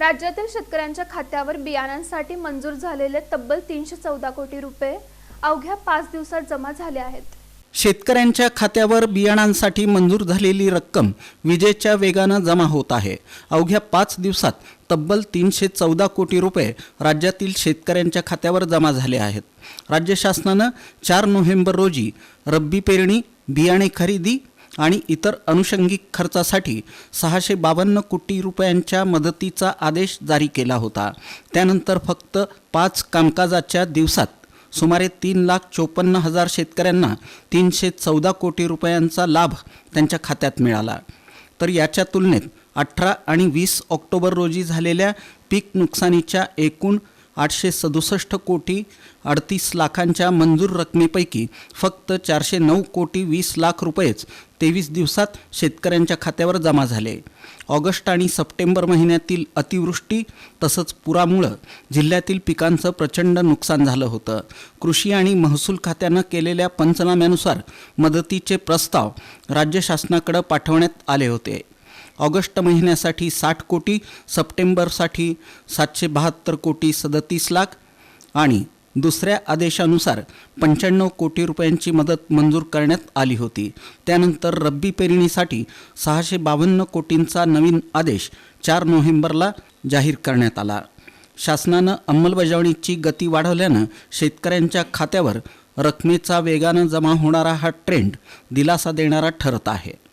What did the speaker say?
राज्यातील शेतकऱ्यांच्या खात्यावर बियाणांसाठी मंजूर झालेले तब्बल तीनशे चौदा कोटी रुपये अवघ्या पाच दिवसात जमा झाले आहेत. शेतकऱ्यांच्या खात्यावर बियाणांसाठी मंजूर झालेली रक्कम विजेच्या वेगानं जमा होत आहे. अवघ्या पाच दिवसात तब्बल तीनशे चौदा कोटी रुपये राज्यातील शेतकऱ्यांच्या खात्यावर जमा झाले आहेत. राज्य शासनानं चार नोव्हेंबर रोजी रब्बी पेरणी बियाणे खरेदी आणि इतर अनुषंगिक खर्चासाठी सहाशे बावन्न कोटी रुपयांच्या मदतीचा आदेश जारी केला होता. त्यानंतर फक्त पाच कामकाजाच्या दिवसात सुमारे तीन लाख चोपन्न हजार शेतकऱ्यांना तीनशे चौदा कोटी रुपयांचा लाभ त्यांच्या खात्यात मिळाला. तर याच्या तुलनेत अठरा आणि वीस ऑक्टोबर रोजी झालेल्या पीक नुकसानीच्या एकूण आठशे सदुसष्ट कोटी अडतीस लाखांच्या मंजूर रकमेपैकी फक्त चारशे नऊ कोटी वीस लाख रुपयेच तेवीस दिवसात शेतकऱ्यांच्या खात्यावर जमा झाले. ऑगस्ट आणि सप्टेंबर महिन्यातील अतिवृष्टी तसंच पुरामुळं जिल्ह्यातील पिकांचं प्रचंड नुकसान झालं होतं. कृषी आणि महसूल खात्यानं केलेल्या पंचनाम्यानुसार मदतीचे प्रस्ताव राज्य शासनाकडं पाठवण्यात आले होते. ऑगस्ट महिन्यासाठी साठ कोटी सप्टेंबरसाठी सातशे बहात्तर कोटी सदतीस लाख आणि दुसऱ्या आदेशानुसार पंच्याण्णव कोटी रुपयांची मदत मंजूर करण्यात आली होती. त्यानंतर रब्बी पेरणीसाठी सहाशे बावन्न कोटींचा नवीन आदेश चार नोव्हेंबरला जाहीर करण्यात आला. शासनानं अंमलबजावणीची गती वाढवल्यानं शेतकऱ्यांच्या खात्यावर रकमेचा वेगानं जमा होणारा हा ट्रेंड दिलासा देणारा ठरत आहे.